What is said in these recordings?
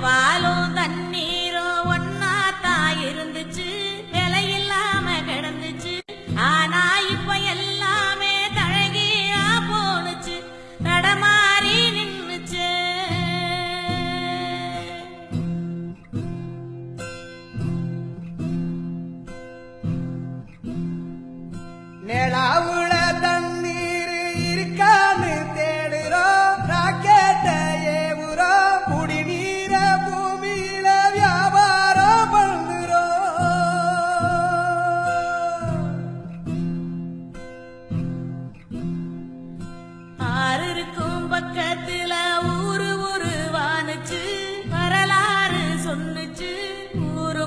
vale.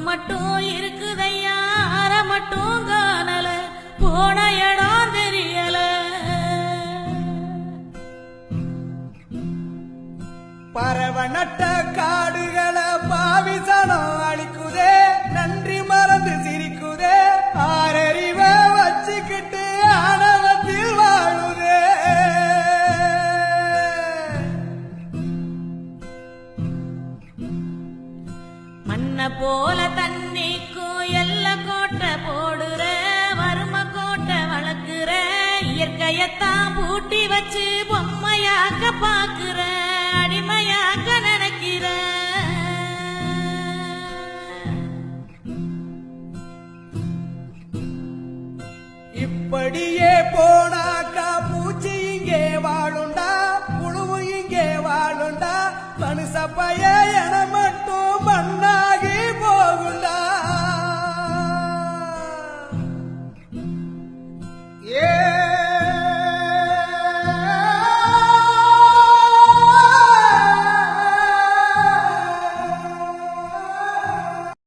மட்டும் இருக்குதையா? அற மட்டும் காணல. போன இடம் தெரியல. பரவ நட்ட காடுகளை போல தண்ணிக்கும் எல்ல கோட்டை போடுற வறும கோட்டை வளர்க்குற இயற்கையத்தான் பூட்டி வச்சு பொம்மையாக்க பாக்குற அடிமையாக்க நினைக்கிற. இப்படியே போனாக்கா பூச்சி இங்கே வாழுண்டா புழுவு இங்கே வாழுண்டா மனுஷ எனமா